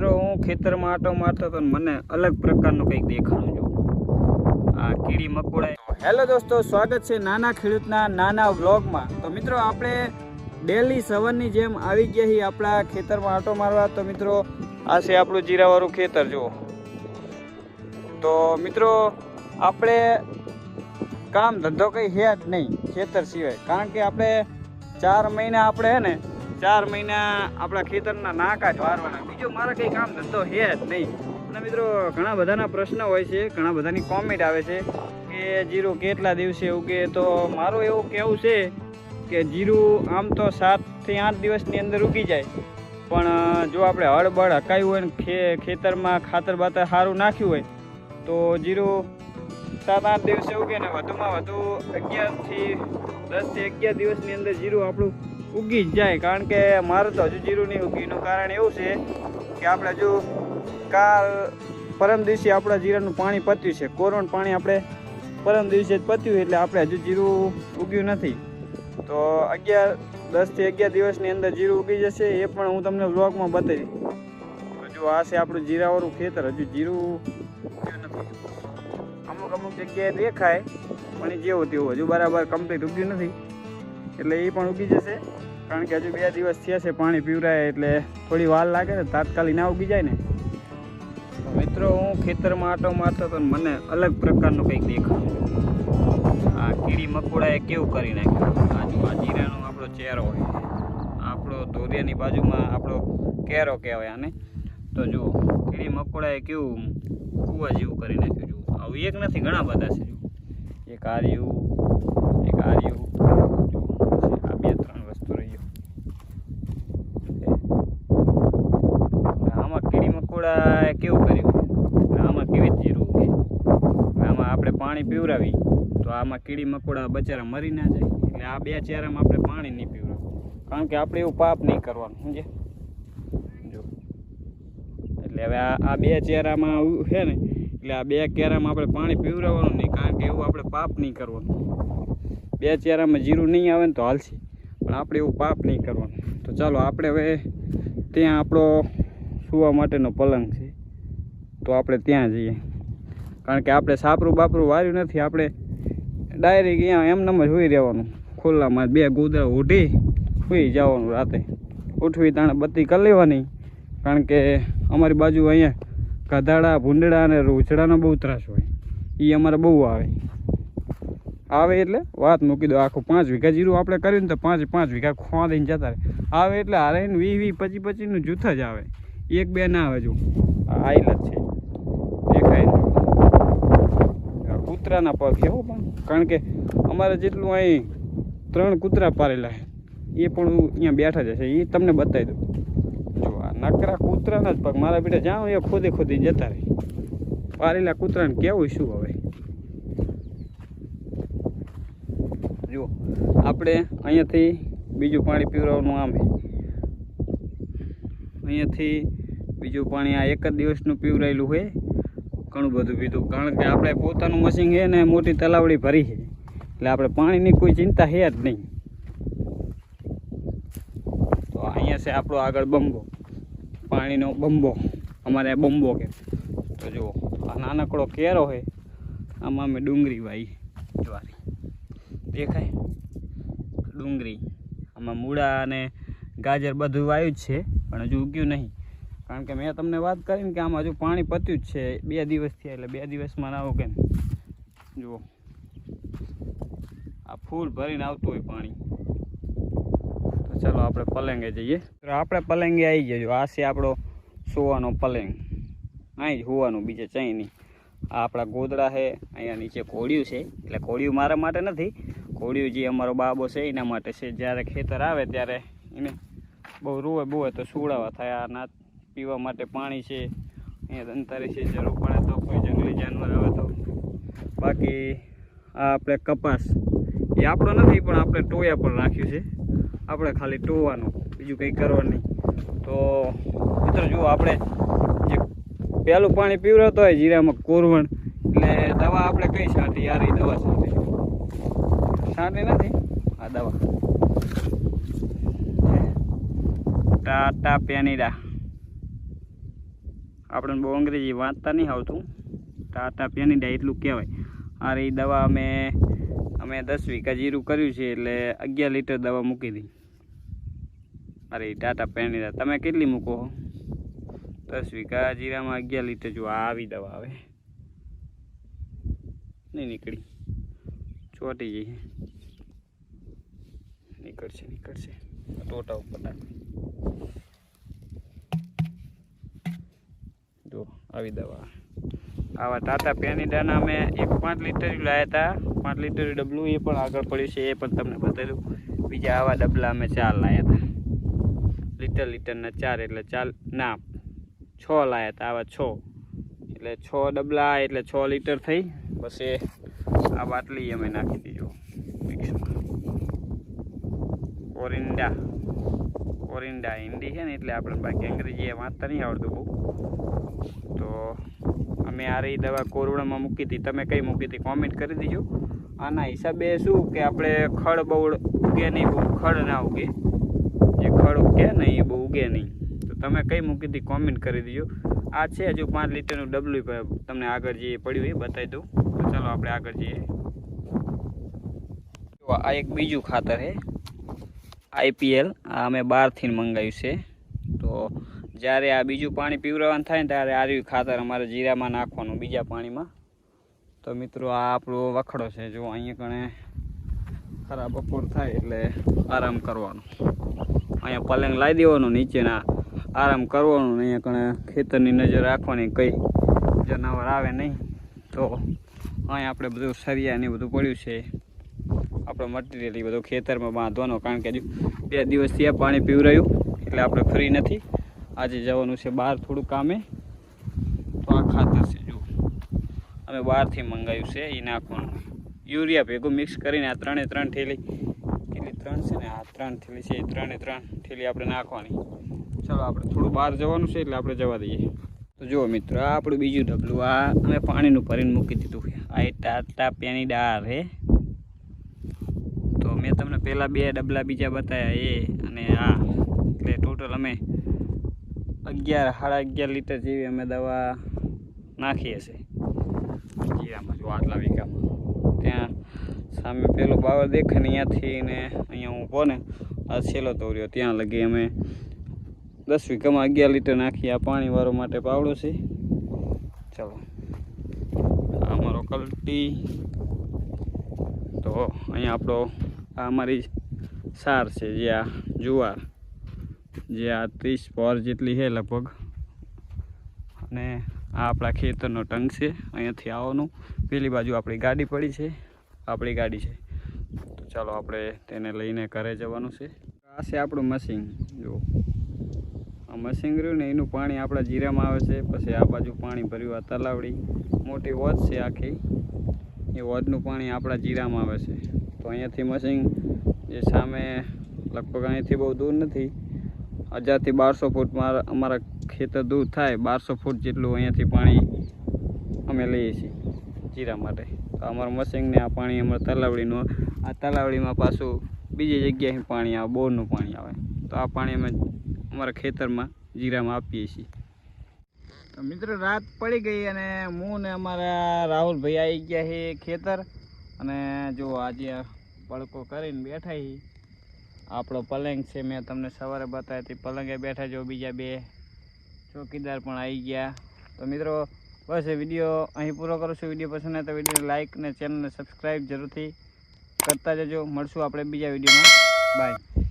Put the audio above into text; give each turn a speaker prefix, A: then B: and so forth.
A: મિત્રો, હું ખેતરમાં આટો મારતો હતો મને અલગ પ્રકારનું કંઈક દેખાણું જો આ કીડી મકોડા હેલો દોસ્તો, સ્વાગત છે નાના ખેડૂતના નાના વ્લોગમાં. તો મિત્રો, આપણે ડેલી સવારની જેમ આવી ગયા છીએ આપણા ખેતરમાં આટો મારવા. તો મિત્રો, આ છે આપણું જીરાવાળું ખેતર, જુઓ. તો મિત્રો, આપણે કામ ધંધો કંઈ છે જ નહીં ખેતર સિવાય. કારણ કે આપણે ચાર મહિના આપણે હે ને ચાર મહિના આપણા ખેતરના નાકા જ વારવાના. બીજો મારા કંઈ કામ ધંધો છે જ નહીં. અને મિત્રો, ઘણા બધાના પ્રશ્ન હોય છે, ઘણા બધાની કોમેન્ટ આવે છે કે જીરું કેટલા દિવસે ઉગે? તો મારું એવું કહેવું છે કે જીરું આમ તો સાતથી આઠ દિવસની અંદર ઉગી જાય. પણ જો આપણે હળબળ હકાયું હોય ને ખેતરમાં ખાતર બાતર સારું નાખ્યું હોય, તો જીરું સાત આઠ દિવસે ઉગે ને વધુમાં વધુ અગિયારથી દસથી અગિયાર દિવસની અંદર જીરું આપણું ઉગી જ જાય. કારણ કે મારું તો હજુ જીરું નહીં ઉગ્યું. કારણ એવું છે કે આપણે હજુ કાલ પરમ દિવસે આપણા જીરાનું પાણી પત્યું છે. કોરોન પાણી આપણે પરમ દિવસે જ પત્યું એટલે આપણે હજુ જીરું ઉગ્યું નથી. તો અગિયાર દસથી અગિયાર દિવસની અંદર જીરું ઉગી જશે, એ પણ હું તમને બ્લોગમાં બતાવીશ. હજુ આ છે આપણું જીરાવાળું ખેતર. હજુ જીરું ઉગ્યું નથી. અમુક અમુક જગ્યાએ દેખાય, પણ જેવું તેવું હજુ બરાબર કમ્પ્લીટ ઉગ્યું નથી. એટલે એ પણ ઉગી જશે. કારણ કે હજુ બે દિવસ થયા છે પાણી પીવરાય એટલે થોડી વાર લાગે ને, તાત્કાલિક ના ઉગી જાય ને. મિત્રો, હું ખેતરમાં આટો મારતો હતો મને અલગ પ્રકારનું કંઈક દેખાણું આ કીડી મકોડાએ કેવું કરી નાખ્યું? આજુ આ જીરાનો આપણો ચહેરો હોય. આપણો ધોરિયાની બાજુમાં આપણો કેરો કહેવાય આને. તો જુઓ, કીડી મકોડાએ કેવું કૂવા જેવું કરી નાખ્યું. જુઓ, આવું એક નથી, ઘણા બધા છે. જુઓ. એક આર્યું એક આર્યું જુઓ આ બે ત્રણ વસ્તુ રહી ગયું આમાં કેવું કર્યું આમાં કેવી જીરું આમાં આપણે પાણી પીવરાવી તો આમાં કીડી મકોડા બચારા મરી ના જાય, એટલે આ બે ચહેરામાં આપણે પાણી નહીં પીવરાવું કારણ કે આપણે એવું પાપ નહીં કરવાનું સમજે જો. એટલે હવે આ આ બે ચહેરામાં છે ને, એટલે આ બે કેરામાં આપણે પાણી પીવરાવવાનું નહીં, કારણ કે એવું આપણે પાપ નહીં કરવાનું. બે ચહેરામાં જીરું નહીં આવે ને તો હાલશે. પણ આપણે એવું પાપ નહીં કરવાનું. તો ચાલો, આપણે હવે ત્યાં આપણો સુવા માટેનો પલંગ છે. તો આપણે ત્યાં જઈએ. કારણ કે આપણે સાપરું બાપરું વાર્યું નથી, આપણે ડાયરેક્ટ અહીંયા એમનેમ જ હોઈ રહેવાનું. ખુલ્લામાં બે ગોદરા ઉઠી સુઈ જવાનું રાતે. ઉઠવી તાણે બત્તી કરી લેવાની. કારણ કે અમારી બાજુ અહીંયા ગધાડા, ભૂંડડા અને રૂચડાનો બહુ ત્રાસ હોય. એ અમારે બહુ આવે. આવે એટલે વાત મૂકી દો, આખું પાંચ વીઘા જીરું આપણે કર્યું ને તો પાંચ પાંચ વીઘા ખોવા દઈને જતા રહે. આવે એટલે હારે વી વીસ પચીસ પચીસનું જૂથ જ આવે. એક બે ના આવે જો. આઈલ જ છે. દેખાય કૂતરાના પગ છે હો પણ. કારણ કે અમારે જેટલું અહીં ત્રણ કૂતરા પારેલા છે. એ પણ અહીંયા બેઠા જ છે એ તમને બતાવી દઉં. જો આ નકરા કૂતરાના જ પગ. મારા બેટા જાઉં એ ખોદી ખોદી જતા રહે. પારેલા કૂતરાને કેવું શું હવે? જુઓ આપણે અહીંયાથી બીજું પાણી પીવડાવવાનું આમ અહીંયાથી બીજું પાણી આ એક જ દિવસનું પીવરાયેલું હોય ઘણું બધું પીધું. કારણ કે આપણે પોતાનું મશીન છે ને મોટી તલાવડી ભરી છે. એટલે આપણે પાણીની કોઈ ચિંતા છે જ નહીં. તો અહીંયા છે આપણો આગળ બંબો. પાણીનો બંબો. અમારે બંબો કે. તો જુઓ, આ નાનકડો કેરો છે. આમાં અમે ડુંગળી વાઈ દ્વારી દેખાય? ડુંગળી. આમાં મૂળા અને ગાજર બધું વાયું જ છે, પણ હજુ ઉગ્યું નહીં. કારણ કે મેં તમને વાત કરી ને કે આમાં હજુ પાણી પત્યું જ છે બે દિવસ થયા એટલે બે દિવસમાં ના કે ને. જુઓ. આ ફૂલ ભરીને આવતું હોય પાણી. તો ચાલો આપણે પલંગે જઈએ. આપણે પલંગે આવી જજો આ છે આપણો સુવાનો પલંગ. અહીં જ હોવાનું બીજે ચાઈ નહીં. આ આપણા ગોદડા છે, અહીંયા નીચે કોળિયું છે. એટલે કોળિયું મારા માટે નથી. કોળિયું જે અમારો બાબો છે, એના માટે છે. જ્યારે ખેતર આવે ત્યારે એને બહુ રૂવે બુવે તો સુવડાવા થાય. આ ના પીવા માટે પાણી છે, અહીંયા અંતરે છે, જરૂર પડે તો કોઈ જંગલી જાનવર આવે તો. બાકી આ આપણે કપાસ, એ આપણો નથી, પણ આપણે ટોયા પણ રાખ્યું છે. આપણે ખાલી ટોવાનું, બીજું કંઈ કરવાનું નહીં. તો મિત્રો જુઓ આપણે જે પહેલું પાણી પીવડાવતો હોય જીરામાં કોરવણ, એટલે દવા આપણે કઈ છાંટી? યાર દવા છાંટી. છાંટી નથી? આ દવા. ટાટા પેનીડા. આપણને બહુ અંગ્રેજી વાંચતા નહીં આવતું. ટાટા પેનિડા એટલું કહેવાય. આ રહી દવા અમે અમે દસ વીઘા જીરું કર્યું છે એટલે અગિયાર લીટર દવા મૂકી હતી અરે ટાટા પેનીડા તમે કેટલી મૂકો દસ વીઘા જીરામાં અગિયાર લીટર જો આવી દવા આવે. નહીં નીકળી. ચોટી જઈએ. નીકળશે નીકળશે. ટોટા ઉપર જો આવી દવા. આવા ટાટા પેનિડાના અમે એક પાંચ લીટર લાવ્યા હતા પાંચ લીટર ડબલું એ પણ આગળ પડ્યું છે, એ પણ તમને બતાવ્યું. બીજા આવા ડબલા અમે ચાર લાવ્યા હતા લીટર લીટરના ચાર, એટલે ચાર ના, છ લાવ્યા હતા આવા છ. એટલે છ ડબલા, એટલે છ લીટર થઈ. પછી આ બાટલી અમે નાખી દીધો. મિક્સમાં. ઓરિંડા. ઓરિંડા હિન્દી છે ને, એટલે આપણે બાકી અંગ્રેજી એ વાંચતા નહીં આવડતું બહુ. તો અમે આ રહી દવા કોરોનામાં મૂકી હતી. તમે કઈ મૂકી હતી? કોમેન્ટ કરી દીજો. આના હિસાબે શું કે આપણે ખડ બહુ ઉગે નહીં, બહુ ખડ ના ઉગે. જે ખડ ઉગે ને એ બહુ ઉગે નહીં. તો તમે કઈ મૂકી હતી? કોમેન્ટ કરી દીજો. આ છે હજુ પાંચ લીટરનું ડબલું તમને આગળ જે પડ્યું એ બતાવી દઉં. તો ચાલો આપણે આગળ જઈએ. આ એક બીજું ખાતર છે. આઈપીએલ આ અમે બહારથી મંગાવ્યું છે. તો જ્યારે આ બીજું પાણી પીવરાવાનું થાય ત્યારે આર્યું ખાતર અમારે જીરામાં નાખવાનું બીજા પાણીમાં. તો મિત્રો, આ આપણો વખડો છે. જો અહીંયા કણે ખરા બપોર થાય એટલે આરામ કરવાનો. અહીંયા પલંગ લાવી દેવાનું, નીચેના આરામ કરવાનું અહીંયા કણે ખેતરની નજર રાખવાની કઈ જનાવર આવે નહીં. તો અહીંયા આપણે બધું સરિયા ને બધું પડ્યું છે. આપણો મટીરિયલ એ બધો ખેતરમાં બાંધવાનો, કારણ કે હજુ બે દિવસથી આ પાણી પીવરાયું, એટલે આપણે ફ્રી નથી. આજે જવાનું છે બહાર થોડું કામે. તો આ ખાતર છે, જુઓ. અમે બહારથી મંગાવ્યું છે એ નાખવાનું. યુરિયા ભેગું મિક્સ કરીને આ ત્રણે ત્રણ થેલી, કેટલી ત્રણ છે ને? આ ત્રણ થેલી છે એ ત્રણે ત્રણ થેલી આપણે નાખવાની. ચાલો આપણે થોડું બહાર જવાનું છે એટલે આપણે જવા દઈએ. તો જુઓ મિત્રો, આ આપણું બીજું ડબલું આ અમે પાણીનું ભરીને મૂકી દીધું આ ટાટા પેની છે તો મેં તમને પહેલાં બે ડબલા બીજા બતાવ્યા એ અને આ. એટલે ટોટલ અમે અગિયાર, સાડા અગિયાર લીટર જેવી અમે દવા નાખીએ છીએ જીરામાં જો આટલા વીઘામાં. ત્યાં સામે પેલો બાવર દેખે ને અહીંયાથી ને અહીંયા ઊભો ને, આ છેલ્લો તોર્યો ત્યાં લગી અમે દસ વીઘામાં અગિયાર લીટર નાખી આ પાણીવાળો માટે પાવડો છે. ચલો. અમારો કલટી. તો અહીંયા આપણો આ અમારી સાર છે, જે આ જુવાર. જે આ ત્રીસ પોર જેટલી છે લગભગ. અને આ આપણા ખેતરનો ટંગ છે, અહીંયાથી આવવાનું. પેલી બાજુ આપણી ગાડી પડી છે, આપણી ગાડી છે. તો ચાલો આપણે તેને લઈને ઘરે જવાનું છે. આ છે આપણું મશીન, જુઓ. આ મશીન રહ્યું ને એનું પાણી આપણા જીરામાં આવે છે, પછી આ બાજુ પાણી ભર્યું, આ તલાવડી. મોટી વોચ છે આખી. એ વોચનું પાણી આપણા જીરામાં આવે છે. તો અહીંયાથી મશીન જે સામે લગભગ અહીંથી બહુ દૂર નથી. હજારથી બારસો ફૂટ મારા, અમારા ખેતર દૂર થાય, બારસો ફૂટ જેટલું અહીંયાથી પાણી અમે લઈએ છીએ જીરા માટે. તો અમારા મશીનને આ પાણી અમારા તલાવડીનું, આ તલાવડીમાં પાછું બીજી જગ્યાએ પાણી આવે, બોરનું પાણી આવે. તો આ પાણી અમે અમારા ખેતરમાં જીરામાં આપીએ છીએ. તો મિત્રો, રાત પડી ગઈ અને હું ને અમારા રાહુલભાઈ આવી ગયા છે ખેતર. અને જો આજે પડકો કરીને બેઠા છીએ આપણો પલંગ છે, મેં તમને સવારે બતાવી હતી. પલંગે બેઠા જો બીજા બે ચોકીદાર પણ આવી ગયા. તો મિત્રો, બસ વીડિયો અહીં પૂરો કરું છું. વીડિયો પસંદ આવે તો વીડિયો લાઇક અને ચેનલને સબસ્ક્રાઈબ જરૂરથી કરતા જજો. મળશું આપણે બીજા વિડીયોમાં. બાય